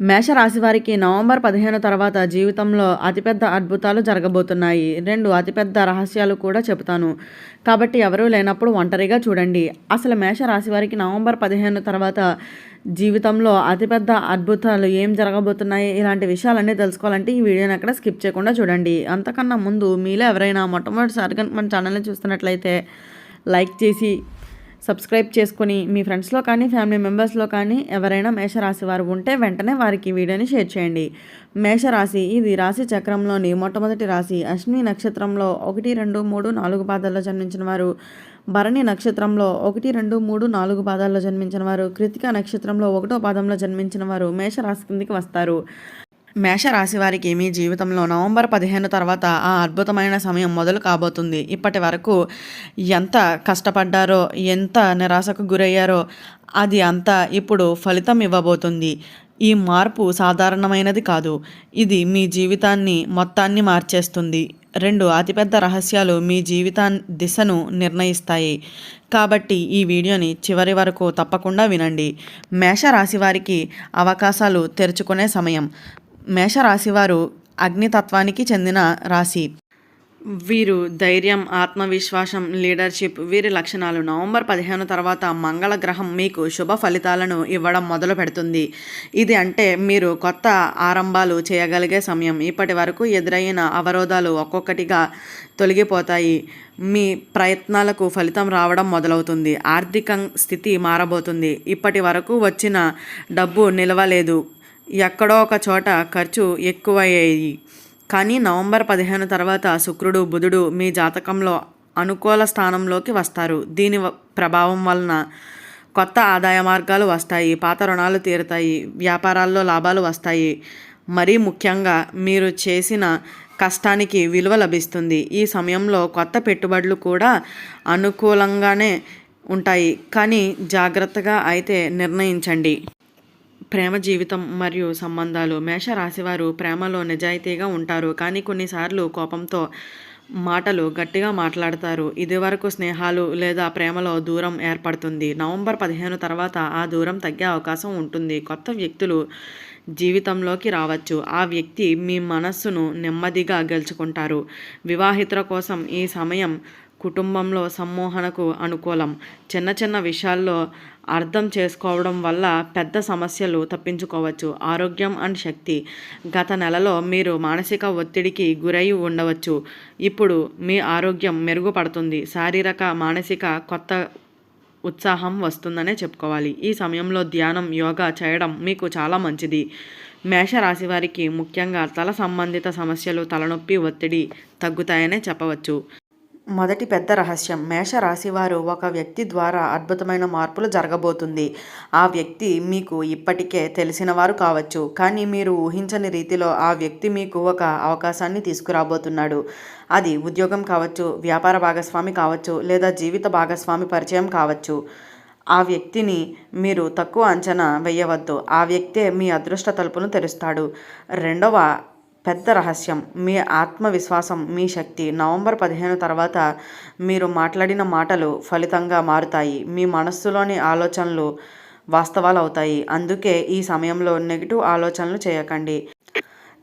మేషరాశి వారికి నవంబర్ పదిహేను తర్వాత జీవితంలో అతిపెద్ద అద్భుతాలు జరగబోతున్నాయి. రెండు అతిపెద్ద రహస్యాలు కూడా చెబుతాను. కాబట్టి ఎవరూ లేనప్పుడు ఒంటరిగా చూడండి. అసలు మేషరాశి వారికి నవంబర్ పదిహేను తర్వాత జీవితంలో అతిపెద్ద అద్భుతాలు ఏం జరగబోతున్నాయి? ఇలాంటి విషయాలన్నీ తెలుసుకోవాలంటే ఈ వీడియోని అక్కడ స్కిప్ చేయకుండా చూడండి. అంతకన్నా ముందు మీలో ఎవరైనా మొట్టమొదటిసారిగా మన ఛానల్ని చూస్తున్నట్లయితే లైక్ చేసి సబ్స్క్రైబ్ చేసుకుని మీ ఫ్రెండ్స్లో కానీ ఫ్యామిలీ మెంబర్స్లో కానీ ఎవరైనా మేషరాశి వారు ఉంటే వెంటనే వారికి వీడియోని షేర్ చేయండి. మేషరాశి ఇది రాశి చక్రంలోని మొట్టమొదటి రాశి. అశ్విని నక్షత్రంలో ఒకటి రెండు మూడు నాలుగు పాదాల్లో జన్మించిన వారు. భరణి నక్షత్రంలో ఒకటి రెండు మూడు నాలుగు పాదాల్లో జన్మించిన వారు. కృతిక నక్షత్రంలో ఒకటో పాదంలో జన్మించిన వారు మేషరాశి కిందికి వస్తారు. మేషరాశి వారికి మీ జీవితంలో నవంబర్ పదిహేను తర్వాత ఆ అద్భుతమైన సమయం మొదలు కాబోతుంది. ఇప్పటి వరకు ఎంత కష్టపడ్డారో ఎంత నిరాశకు గురయ్యారో అది అంతా ఇప్పుడు ఫలితం ఇవ్వబోతుంది. ఈ మార్పు సాధారణమైనది కాదు. ఇది మీ జీవితాన్ని మొత్తాన్ని మార్చేస్తుంది. రెండు అతిపెద్ద రహస్యాలు మీ జీవితా దిశను నిర్ణయిస్తాయి. కాబట్టి ఈ వీడియోని చివరి వరకు తప్పకుండా వినండి. మేషరాశి వారికి అవకాశాలు తెరుచుకునే సమయం. మేషరాశివారు అగ్నితత్వానికి చెందిన రాశి. వీరు ధైర్యం ఆత్మవిశ్వాసం లీడర్షిప్ వీరి లక్షణాలు నవంబర్ పదిహేను తర్వాత మంగళ గ్రహం మీకు శుభ ఫలితాలను ఇవ్వడం మొదలు పెడుతుంది. ఇది అంటే మీరు కొత్త ఆరంభాలు చేయగలిగే సమయం. ఇప్పటి వరకు ఎదురైన అవరోధాలు ఒక్కొక్కటిగా తొలగిపోతాయి. మీ ప్రయత్నాలకు ఫలితం రావడం మొదలవుతుంది. ఆర్థిక స్థితి మారబోతుంది. ఇప్పటి వరకు వచ్చిన డబ్బు నిలవలేదు. ఎక్కడో ఒక చోట ఖర్చు ఎక్కువయ్యాయి. కానీ నవంబర్ పదిహేను తర్వాత శుక్రుడు బుధుడు మీ జాతకంలో అనుకూల స్థానంలోకి వస్తారు. దీని ప్రభావం వలన కొత్త ఆదాయ మార్గాలు వస్తాయి పాత రుణాలు తీరుతాయి వ్యాపారాల్లో లాభాలు వస్తాయి. మరీ ముఖ్యంగా మీరు చేసిన కష్టానికి విలువ లభిస్తుంది. ఈ సమయంలో కొత్త పెట్టుబడులు కూడా అనుకూలంగానే ఉంటాయి. కానీ జాగ్రత్తగా అయితే నిర్ణయించండి. ప్రేమ జీవితం మరియు సంబంధాలు. మేషరాశివారు ప్రేమలో నిజాయితీగా ఉంటారు. కానీ కొన్నిసార్లు కోపంతో మాటలు గట్టిగా మాట్లాడతారు. ఇదివరకు స్నేహాలు లేదా ప్రేమలో దూరం ఏర్పడుతుంది. నవంబర్ పదిహేను తర్వాత ఆ దూరం తగ్గే అవకాశం ఉంటుంది. కొత్త వ్యక్తులు జీవితంలోకి రావచ్చు. ఆ వ్యక్తి మీ మనస్సును నెమ్మదిగా గెలుచుకుంటారు. వివాహితుల కోసం ఈ సమయం కుటుంబంలో సమ్మోహనకు అనుకూలం. చిన్న చిన్న విషయాల్లో అర్థం చేసుకోవడం వల్ల పెద్ద సమస్యలు తప్పించుకోవచ్చు. ఆరోగ్యం అండ్ శక్తి. గత నెలలో మీరు మానసిక ఒత్తిడికి గురై ఉండవచ్చు. ఇప్పుడు మీ ఆరోగ్యం మెరుగుపడుతుంది. శారీరక మానసిక కొత్త ఉత్సాహం వస్తుందనే చెప్పుకోవాలి. ఈ సమయంలో ధ్యానం యోగా చేయడం మీకు చాలా మంచిది. మేషరాశి వారికి ముఖ్యంగా తల సంబంధిత సమస్యలు తలనొప్పి ఒత్తిడి తగ్గుతాయనే చెప్పవచ్చు. మొదటి పెద్ద రహస్యం. మేషరాశివారు ఒక వ్యక్తి ద్వారా అద్భుతమైన మార్పులు జరగబోతుంది. ఆ వ్యక్తి మీకు ఇప్పటికే తెలిసిన వారు కావచ్చు. కానీ మీరు ఊహించని రీతిలో ఆ వ్యక్తి మీకు ఒక అవకాశాన్ని తీసుకురాబోతున్నాడు. అది ఉద్యోగం కావచ్చు వ్యాపార భాగస్వామి కావచ్చు లేదా జీవిత భాగస్వామి పరిచయం కావచ్చు. ఆ వ్యక్తిని మీరు తక్కువ అంచనా వేయవద్దు. ఆ వ్యక్తే మీ అదృష్ట తలుపును తెరుస్తాడు. రెండవ పెద్ద రహస్యం. మీ ఆత్మవిశ్వాసం మీ శక్తి నవంబర్ పదిహేను తర్వాత మీరు మాట్లాడిన మాటలు ఫలితంగా మారుతాయి. మీ మనస్సులోని ఆలోచనలు వాస్తవాలు అవుతాయి అందుకే ఈ సమయంలో నెగిటివ్ ఆలోచనలు చేయకండి.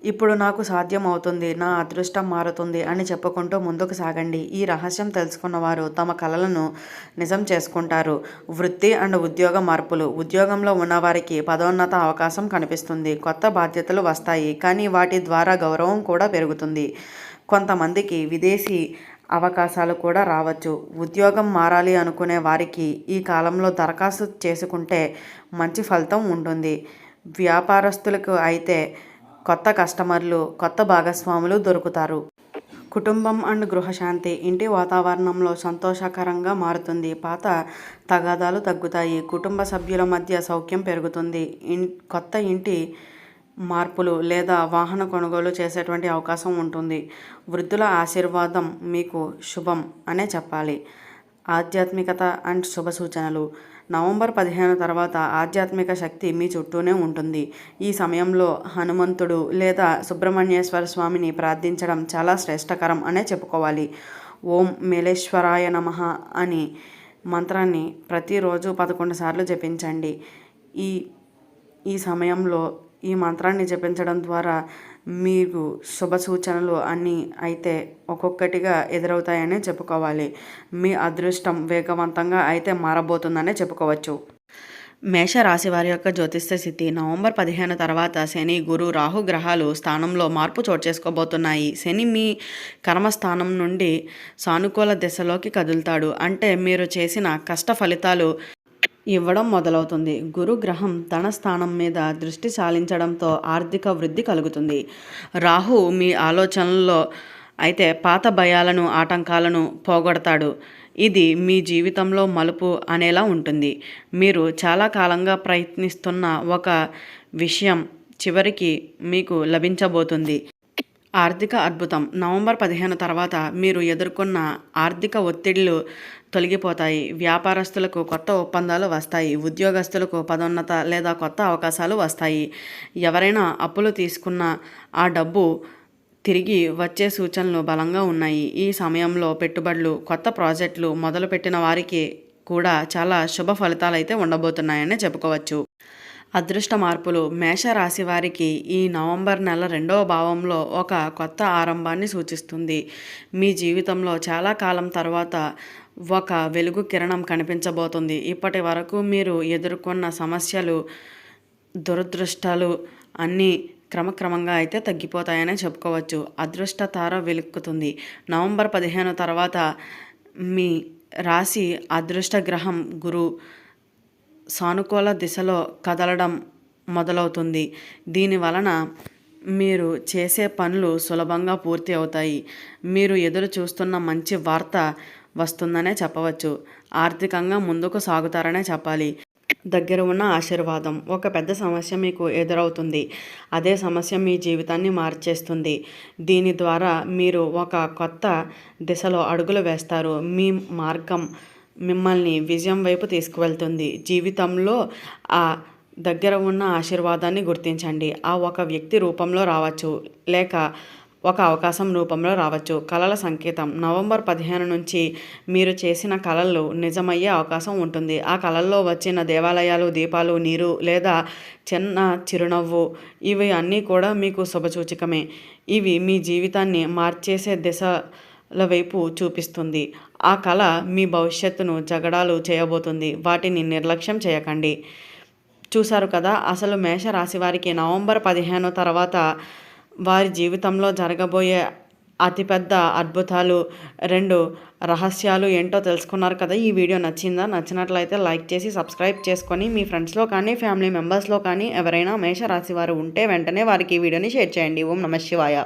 ఇప్పుడు నాకు సాధ్యం అవుతుంది నా అదృష్టం మారుతుంది అని చెప్పుకుంటూ ముందుకు సాగండి. ఈ రహస్యం తెలుసుకున్నవారు తమ కళలను నిజం చేసుకుంటారు. వృత్తి అండ్ ఉద్యోగ మార్పులు. ఉద్యోగంలో ఉన్నవారికి పదోన్నత అవకాశం కనిపిస్తుంది. కొత్త బాధ్యతలు వస్తాయి కానీ వాటి ద్వారా గౌరవం కూడా పెరుగుతుంది. కొంతమందికి విదేశీ అవకాశాలు కూడా రావచ్చు. ఉద్యోగం మారాలి అనుకునే వారికి ఈ కాలంలో దరఖాస్తు చేసుకుంటే మంచి ఫలితం ఉంటుంది. వ్యాపారస్తులకు అయితే కొత్త కస్టమర్లు కొత్త భాగస్వాములు దొరుకుతారు. కుటుంబం అండ్ గృహశాంతి ఇంటి వాతావరణంలో సంతోషకరంగా మారుతుంది. పాత తగాదాలు తగ్గుతాయి. కుటుంబ సభ్యుల మధ్య సౌఖ్యం పెరుగుతుంది. ఇన్ కొత్త ఇంటి మార్పులు లేదా వాహన కొనుగోలు చేసేటువంటి అవకాశం ఉంటుంది. వృద్ధుల ఆశీర్వాదం మీకు శుభం అనే చెప్పాలి. ఆధ్యాత్మికత అండ్ శుభ సూచనలు. నవంబర్ పదిహేను తర్వాత ఆధ్యాత్మిక శక్తి మీ చుట్టూనే ఉంటుంది. ఈ సమయంలో హనుమంతుడు లేదా సుబ్రహ్మణ్యేశ్వర స్వామిని ప్రార్థించడం చాలా శ్రేష్టకరం అనే చెప్పుకోవాలి. ఓం మేలేశ్వరాయ నమ అని మంత్రాన్ని ప్రతిరోజు పదకొండు సార్లు జపించండి. ఈ ఈ సమయంలో ఈ మంత్రాన్ని జపించడం ద్వారా మీకు శుభ సూచనలు అన్నీ అయితే ఒక్కొక్కటిగా ఎదురవుతాయనే చెప్పుకోవాలి. మీ అదృష్టం వేగవంతంగా అయితే మారబోతుందనే చెప్పుకోవచ్చు. మేషరాశి వారి యొక్క జ్యోతిష్య స్థితి. నవంబర్ పదిహేను తర్వాత శని గురు రాహు గ్రహాలు స్థానంలో మార్పు చోటు చేసుకోబోతున్నాయి. శని మీ కర్మస్థానం నుండి సానుకూల దిశలోకి కదులుతాడు. అంటే మీరు చేసిన కష్ట ఫలితాలు ఇవ్వడం మొదలవుతుంది. గురు గ్రహం ధన స్థానం మీద దృష్టి సాలించడంతో ఆర్థిక వృద్ధి కలుగుతుంది. రాహు మీ ఆలోచనల్లో అయితే పాత భయాలను ఆటంకాలను పోగొడతాడు. ఇది మీ జీవితంలో మలుపు అనేలా ఉంటుంది. మీరు చాలా కాలంగా ప్రయత్నిస్తున్న ఒక విషయం చివరికి మీకు లభించబోతుంది. ఆర్థిక అద్భుతం. నవంబర్ పదిహేను తర్వాత మీరు ఎదుర్కొన్న ఆర్థిక ఒత్తిళ్ళు తొలగిపోతాయి. వ్యాపారస్తులకు కొత్త ఒప్పందాలు వస్తాయి. ఉద్యోగస్తులకు పదోన్నత లేదా కొత్త అవకాశాలు వస్తాయి. ఎవరైనా అప్పులు తీసుకున్న ఆ డబ్బు తిరిగి వచ్చే సూచనలు బలంగా ఉన్నాయి. ఈ సమయంలో పెట్టుబడులు కొత్త ప్రాజెక్టులు మొదలుపెట్టిన వారికి కూడా చాలా శుభ ఫలితాలు అయితే ఉండబోతున్నాయని చెప్పుకోవచ్చు. అదృష్ట మార్పులు. మేషరాశి వారికి ఈ నవంబర్ నెల రెండవ భావంలో ఒక కొత్త ఆరంభాన్ని సూచిస్తుంది. మీ జీవితంలో చాలా కాలం తర్వాత ఒక వెలుగు కిరణం కనిపించబోతుంది. ఇప్పటి వరకు మీరు ఎదుర్కొన్న సమస్యలు దురదృష్టాలు అన్నీ క్రమక్రమంగా అయితే తగ్గిపోతాయనే చెప్పుకోవచ్చు. అదృష్ట తార వెలుక్కుతుంది. నవంబర్ పదిహేను తర్వాత మీ రాశి అదృష్ట గ్రహం గురు సానుకూల దిశలో కదలడం మొదలవుతుంది. దీని వలన మీరు చేసే పనులు సులభంగా పూర్తి అవుతాయి. మీరు ఎదురు చూస్తున్న మంచి వార్త వస్తుందనే చెప్పవచ్చు. ఆర్థికంగా ముందుకు సాగుతారనే చెప్పాలి. దగ్గర ఉన్న ఆశీర్వాదం. ఒక పెద్ద సమస్య మీకు ఎదురవుతుంది. అదే సమస్య మీ జీవితాన్ని మార్చేస్తుంది. దీని ద్వారా మీరు ఒక కొత్త దిశలో అడుగులు వేస్తారు. మీ మార్గం మిమ్మల్ని విజయం వైపు తీసుకువెళ్తుంది. జీవితంలో ఆ దగ్గర ఉన్న ఆశీర్వాదాన్ని గుర్తించండి. ఆ ఒక వ్యక్తి రూపంలో రావచ్చు లేక ఒక అవకాశం రూపంలో రావచ్చు. కళల సంకేతం. నవంబర్ పదిహేను నుంచి మీరు చేసిన కళలు నిజమయ్యే అవకాశం ఉంటుంది. ఆ కళల్లో వచ్చిన దేవాలయాలు దీపాలు నీరు లేదా చిన్న చిరునవ్వు ఇవి అన్నీ కూడా మీకు శుభసూచకమే. ఇవి మీ జీవితాన్ని మార్చేసే దిశల వైపు చూపిస్తుంది. ఆ కళ మీ భవిష్యత్తును జగడాలు చేయబోతుంది. వాటిని నిర్లక్ష్యం చేయకండి. చూశారు కదా అసలు మేషరాశి వారికి నవంబర్ పదిహేను తర్వాత వారి జీవితంలో జరగబోయే అతిపెద్ద అద్భుతాలు రెండు రహస్యాలు ఏంటో తెలుసుకున్నారు కదా. ఈ వీడియో నచ్చిందా? నచ్చినట్లయితే లైక్ చేసి సబ్స్క్రైబ్ చేసుకొని మీ ఫ్రెండ్స్లో కానీ ఫ్యామిలీ మెంబర్స్లో కానీ ఎవరైనా మేషరాశి వారు ఉంటే వెంటనే వారికి ఈ వీడియోని షేర్ చేయండి. ఓం నమ శివాయ